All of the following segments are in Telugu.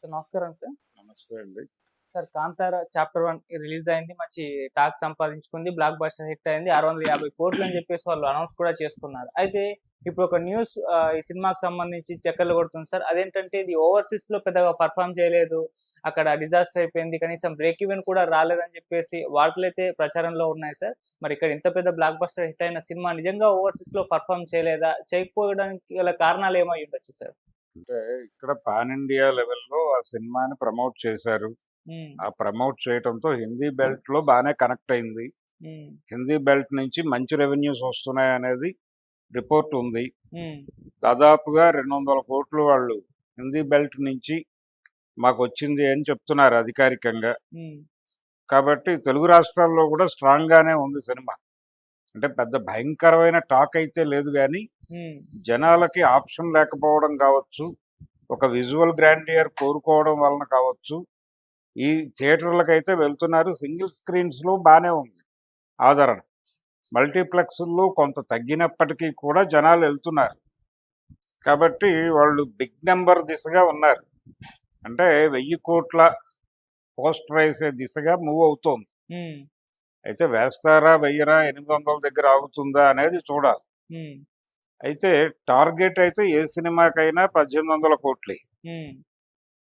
సార్ నమస్కారం సార్. నమస్తే అండి. Sir Kantara chapter one release అయింది మంచి టాక్ సంపాదించుకుంది. బ్లాక్ బస్టర్ హిట్ అయింది. ఆరు వందల యాభై కోట్లు అని చెప్పేసి వాళ్ళు అనౌన్స్ కూడా చేసుకున్నారు. అయితే ఇప్పుడు ఒక న్యూస్ ఈ సినిమాకి సంబంధించి చక్కర్లు కొడుతుంది సార్. అదేంటంటే ఇది ఓవర్సీస్లో పెద్దగా పర్ఫామ్ చేయలేదు. అక్కడ డిజాస్టర్ అయిపోయింది. కనీసం బ్రేక్ ఈవెన్ కూడా రాలేదని చెప్పేసి వార్తలు అయితే ప్రచారంలో ఉన్నాయి సార్. మరి ఇక్కడ ఇంత పెద్ద బ్లాక్ బస్టర్ హిట్ అయిన సినిమా నిజంగా ఓవర్సీస్లో పర్ఫామ్ చేయలేదా? చేయకపోవడానికి గల కారణాలు ఏమై ఉండొచ్చు సార్? అంటే ఇక్కడ పాన్ ఇండియా లెవెల్లో ఆ సినిమాని ప్రమోట్ చేశారు. ఆ ప్రమోట్ చేయడంతో హిందీ బెల్ట్లో బాగానే కనెక్ట్ అయింది. హిందీ బెల్ట్ నుంచి మంచి రెవెన్యూస్ వస్తున్నాయి అనేది రిపోర్ట్ ఉంది. దాదాపుగా రెండు వందల కోట్లు వాళ్ళు హిందీ బెల్ట్ నుంచి మాకు వచ్చింది అని చెప్తున్నారు అధికారికంగా. కాబట్టి తెలుగు రాష్ట్రాల్లో కూడా స్ట్రాంగ్ గానే ఉంది సినిమా. అంటే పెద్ద భయంకరమైన టాక్ అయితే లేదు కానీ జనాలకి ఆప్షన్ లేకపోవడం కావచ్చు ఒక విజువల్ గ్రాండియర్ కోరుకోవడం వలన కావచ్చు ఈ థియేటర్లకు అయితే వెళ్తున్నారు. సింగిల్ స్క్రీన్స్లో బాగానే ఉంది ఆదరణ. మల్టీప్లెక్స్లో కొంత తగ్గినప్పటికీ కూడా జనాలు వెళ్తున్నారు. కాబట్టి వాళ్ళు బిగ్ నెంబర్ దిశగా ఉన్నారు. అంటే వెయ్యి కోట్ల పోస్టర్ వేసే దిశగా మూవ్ అవుతోంది. అయితే వేస్తారా వెయ్యరా ఎనిమిది వందల దగ్గర ఆగుతుందా అనేది చూడాలి. అయితే టార్గెట్ అయితే ఏ సినిమాకైనా పద్దెనిమిది వందల కోట్లే.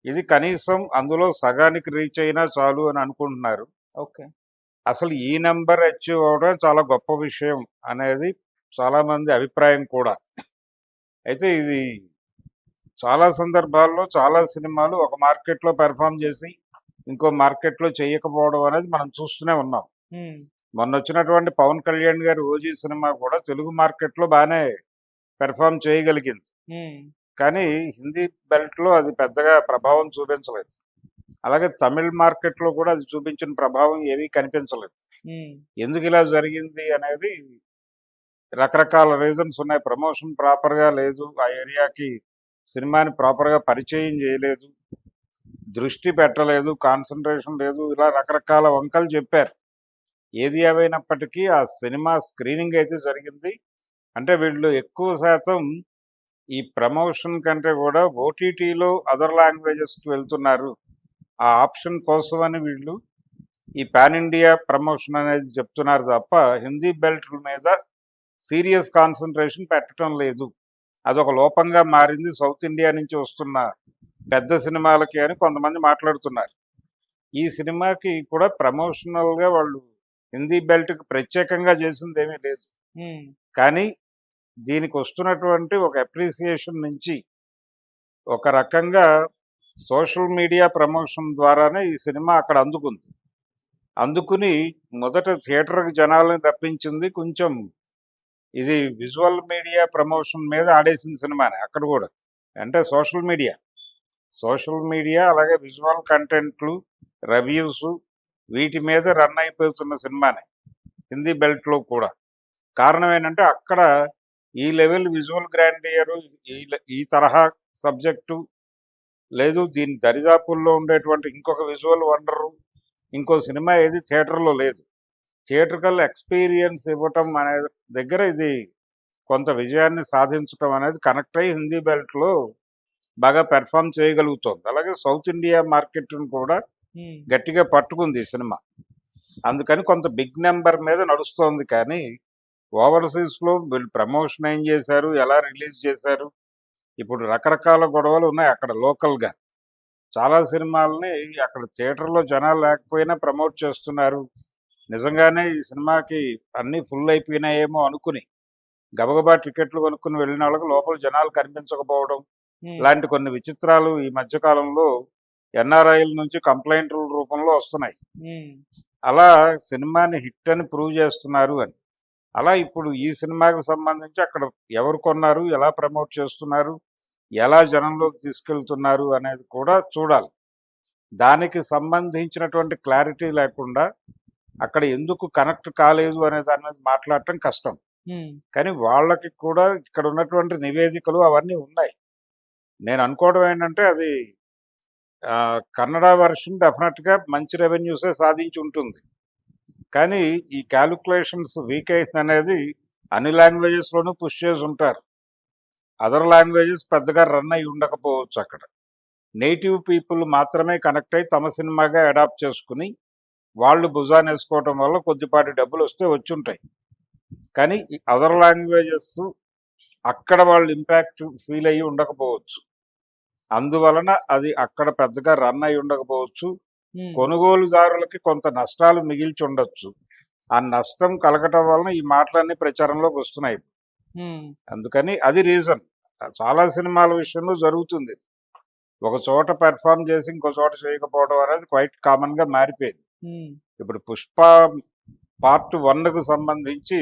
ఇది కనీసం అందులో సగానికి రీచ్ అయినా చాలు అని అనుకుంటున్నారు. ఓకే. అసలు ఈ నెంబర్ అచీవ్ అవడం చాలా గొప్ప విషయం అనేది చాలా మంది అభిప్రాయం కూడా. అయితే ఇది చాలా సందర్భాల్లో చాలా సినిమాలు ఒక మార్కెట్లో పెర్ఫామ్ చేసి ఇంకో మార్కెట్లో చేయకపోవడం అనేది మనం చూస్తూనే ఉన్నాం. మొన్న వచ్చినటువంటి పవన్ కళ్యాణ్ గారి ఓజీ సినిమా కూడా తెలుగు మార్కెట్లో బాగానే పెర్ఫామ్ చేయగలిగింది. కానీ హిందీ బెల్ట్లో అది పెద్దగా ప్రభావం చూపించలేదు. అలాగే తమిళ్ మార్కెట్లో కూడా అది చూపించిన ప్రభావం ఏమీ కనిపించలేదు. ఎందుకు ఇలా జరిగింది అనేది రకరకాల రీజన్స్ ఉన్నాయి. ప్రమోషన్ ప్రాపర్గా లేదు. ఆ ఏరియాకి సినిమాని ప్రాపర్గా పరిచయం చేయలేదు. దృష్టి పెట్టలేదు. కాన్సన్ట్రేషన్ లేదు. ఇలా రకరకాల వంకలు చెప్పారు. ఏది ఏవైనప్పటికీ ఆ సినిమా స్క్రీనింగ్ అయితే జరిగింది. అంటే వీళ్ళు ఎక్కువ శాతం ఈ ప్రమోషన్ కంటే కూడా ఓటీటీలో అదర్ లాంగ్వేజెస్కి వెళ్తున్నారు. ఆ ఆప్షన్ కోసమని వీళ్ళు ఈ పాన్ ఇండియా ప్రమోషన్ అనేది చెప్తున్నారు తప్ప హిందీ బెల్ట్ మీద సీరియస్ కాన్సన్ట్రేషన్ పెట్టడం లేదు. అదొక లోపంగా మారింది. సౌత్ ఇండియా నుంచి వస్తున్న పెద్ద సినిమాలకి అని కొంతమంది మాట్లాడుతున్నారు. ఈ సినిమాకి కూడా ప్రమోషనల్గా వాళ్ళు హిందీ బెల్ట్కి ప్రత్యేకంగా చేసింది ఏమీ లేదు కానీ దీనికి వస్తున్నటువంటి ఒక అప్రిసియేషన్ నుంచి ఒక రకంగా సోషల్ మీడియా ప్రమోషన్ ద్వారానే ఈ సినిమా అక్కడ అందుకుంది. అందుకుని మొదట థియేటర్కి జనాలను రప్పించింది కొంచెం ఇది విజువల్ మీడియా ప్రమోషన్ మీద ఆడేసిన సినిమానే అక్కడ కూడా. అంటే సోషల్ మీడియా. సోషల్ మీడియా అలాగే విజువల్ కంటెంట్లు రివ్యూస్ వీటి మీద రన్ అయిపోతున్న సినిమానే హిందీ బెల్ట్లో కూడా. కారణం ఏంటంటే అక్కడ ఈ లెవెల్ విజువల్ గ్రాండియర్ ఈ ఈ తరహా సబ్జెక్టు లేదు దీని దరిదాపుల్లో ఉండేటువంటి ఇంకొక విజువల్ వండరు ఇంకో సినిమా ఏది థియేటర్లో లేదు. థియేటర్కల్ ఎక్స్పీరియన్స్ ఇవ్వటం అనే దగ్గర ఇది కొంత విజయాన్ని సాధించడం అనేది కనెక్ట్ అయ్యి హిందీ బెల్ట్లో బాగా పెర్ఫామ్ చేయగలుగుతుంది. అలాగే సౌత్ ఇండియా మార్కెట్ను కూడా గట్టిగా పట్టుకుంది సినిమా. అందుకని కొంత బిగ్ నెంబర్ మీద నడుస్తోంది కానీ ఓవర్సీస్లో వీళ్ళు ప్రమోషన్ ఏం చేశారు ఎలా రిలీజ్ చేశారు ఇప్పుడు రకరకాల గొడవలు ఉన్నాయి అక్కడ లోకల్గా. చాలా సినిమాలని అక్కడ థియేటర్లో జనాలు లేకపోయినా ప్రమోట్ చేస్తున్నారు. నిజంగానే ఈ సినిమాకి అన్నీ ఫుల్ అయిపోయినాయేమో అనుకుని గబగబా టికెట్లు కొనుక్కుని వెళ్ళిన వాళ్ళకి లోపల జనాలు కనిపించకపోవడం ఇలాంటి కొన్ని విచిత్రాలు ఈ మధ్యకాలంలో ఎన్ఆర్ఐల నుంచి కంప్లైంట్ల రూపంలో వస్తున్నాయి. అలా సినిమాని హిట్ అని ప్రూవ్ చేస్తున్నారు అని. అలా ఇప్పుడు ఈ సినిమాకి సంబంధించి అక్కడ ఎవరు కొన్నారు ఎలా ప్రమోట్ చేస్తున్నారు ఎలా జనంలోకి తీసుకెళ్తున్నారు అనేది కూడా చూడాలి. దానికి సంబంధించినటువంటి క్లారిటీ లేకుండా అక్కడ ఎందుకు కనెక్ట్ కాలేదు అనే దాని మీద మాట్లాడటం కష్టం. కానీ వాళ్ళకి కూడా ఇక్కడ ఉన్నటువంటి నివేదికలు అవన్నీ ఉన్నాయి. నేను అనుకోవడం ఏంటంటే అది కన్నడ వర్షన్ డెఫినెట్గా మంచి రెవెన్యూసే సాధించి ఉంటుంది. కానీ ఈ క్యాలిక్యులేషన్స్ వీక్ అయింది అనేది అన్ని లాంగ్వేజెస్లోనూ పుష్ చేసి ఉంటారు. అదర్ లాంగ్వేజెస్ పెద్దగా రన్ అయి ఉండకపోవచ్చు అక్కడ. నేటివ్ పీపుల్ మాత్రమే కనెక్ట్ అయ్యి తమ సినిమాగా అడాప్ట్ చేసుకుని వాళ్ళు భుజాన్ని వేసుకోవటం వల్ల కొద్దిపాటి డబ్బులు వస్తే వచ్చి ఉంటాయి. కానీ అదర్ లాంగ్వేజెస్ అక్కడ వాళ్ళు ఇంపాక్ట్ ఫీల్ అయ్యి ఉండకపోవచ్చు. అందువలన అది అక్కడ పెద్దగా రన్ అయి ఉండకపోవచ్చు. కొనుగోలుదారులకి కొంత నష్టాలు మిగిల్చి ఉండొచ్చు. ఆ నష్టం కలగటం వలన ఈ మాటలన్నీ ప్రచారంలోకి వస్తున్నాయి. అందుకని అది రీజన్. చాలా సినిమాల విషయంలో జరుగుతుంది. ఒక చోట పెర్ఫామ్ చేసి ఇంకో చోట చేయకపోవడం అనేది క్వైట్ కామన్గా మారిపోయింది ఇప్పుడు పుష్ప పార్ట్కు సంబంధించి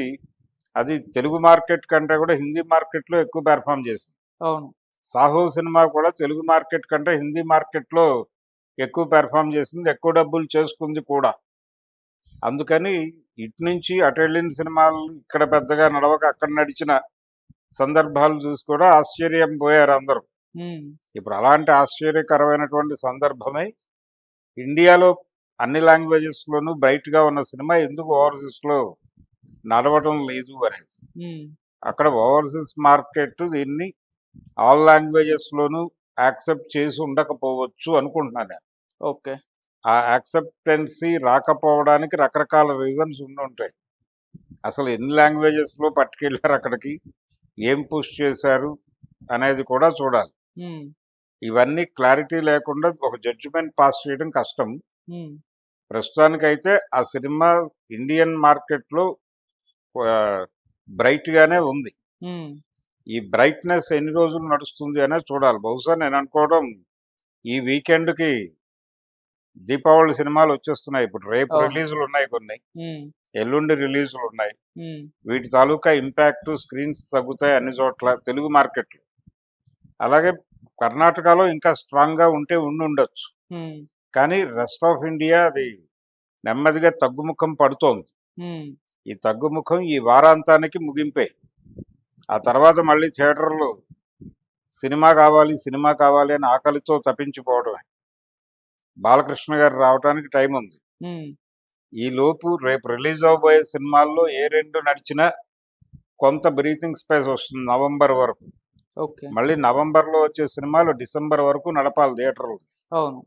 అది తెలుగు మార్కెట్ కంటే కూడా హిందీ మార్కెట్లో ఎక్కువ పెర్ఫామ్ చేసింది. అవును. సాహో సినిమా కూడా తెలుగు మార్కెట్ కంటే హిందీ మార్కెట్లో ఎక్కువ పెర్ఫామ్ చేసింది ఎక్కువ డబ్బులు చేసుకుంది కూడా. అందుకని ఇటు నుంచి అటు వెళ్ళిన సినిమాలు ఇక్కడ పెద్దగా నడవక అక్కడ నడిచిన సందర్భాలు చూసి కూడా ఆశ్చర్యం పోయారు అందరూ. ఇప్పుడు అలాంటి ఆశ్చర్యకరమైనటువంటి సందర్భమై ఇండియాలో అన్ని లాంగ్వేజెస్ లోనూ బ్రైట్గా ఉన్న సినిమా ఎందుకు ఓవర్సీస్లో నడవటం లేదు అనేది అక్కడ ఓవర్సీస్ మార్కెట్ దీన్ని ఆల్ లాంగ్వేజెస్ లోనూ యాక్సెప్ట్ చేసి ఉండకపోవచ్చు అనుకుంటున్నాను నేను. ఓకే. ఆ యాక్సెప్టెన్సీ రాకపోవడానికి రకరకాల రీజన్స్ ఉండి ఉంటాయి. అసలు ఎన్ని లాంగ్వేజెస్లో పట్టుకెళ్ళారు అక్కడికి? ఏం పుష్ చేశారు? అనేది కూడా చూడాలి. ఇవన్నీ క్లారిటీ లేకుండా ఒక జడ్జిమెంట్ పాస్ చేయడం కష్టం. ప్రస్తుతానికైతే ఆ సినిమా ఇండియన్ మార్కెట్లో బ్రైట్ గానే ఉంది. ఈ బ్రైట్నెస్ ఎన్ని రోజులు నడుస్తుంది అనేది చూడాలి. బహుశా నేను అనుకోవడం ఈ వీకెండ్కి దీపావళి సినిమాలు వచ్చేస్తున్నాయి. ఇప్పుడు రేపు. రిలీజులు ఉన్నాయి కొన్ని. ఎల్లుండి రిలీజులు ఉన్నాయి. వీటి తాలూకా ఇంపాక్ట్ స్క్రీన్స్ తగ్గుతాయి అన్ని చోట్ల తెలుగు మార్కెట్లో. అలాగే కర్ణాటకలో ఇంకా స్ట్రాంగ్గా ఉంటే ఉండి ఉండొచ్చు. కానీ రెస్ట్ ఆఫ్ ఇండియా అది నెమ్మదిగా తగ్గుముఖం పడుతోంది. ఈ తగ్గుముఖం ఈ వారాంతానికి ముగింపే. ఆ తర్వాత మళ్ళీ థియేటర్లు సినిమా కావాలి సినిమా కావాలి అని ఆకలితో తప్పించిపోవడమే. బాలకృష్ణ గారు రావడానికి టైం ఉంది. ఈ లోపు రేపు రిలీజ్ అవబోయే సినిమాల్లో ఏ రెండు నడిచినా కొంత బ్రీతింగ్ స్పేస్ వస్తుంది నవంబర్ వరకు. మళ్ళీ నవంబర్లో వచ్చే సినిమాలు డిసెంబర్ వరకు నడపాలి థియేటర్లు. అవును.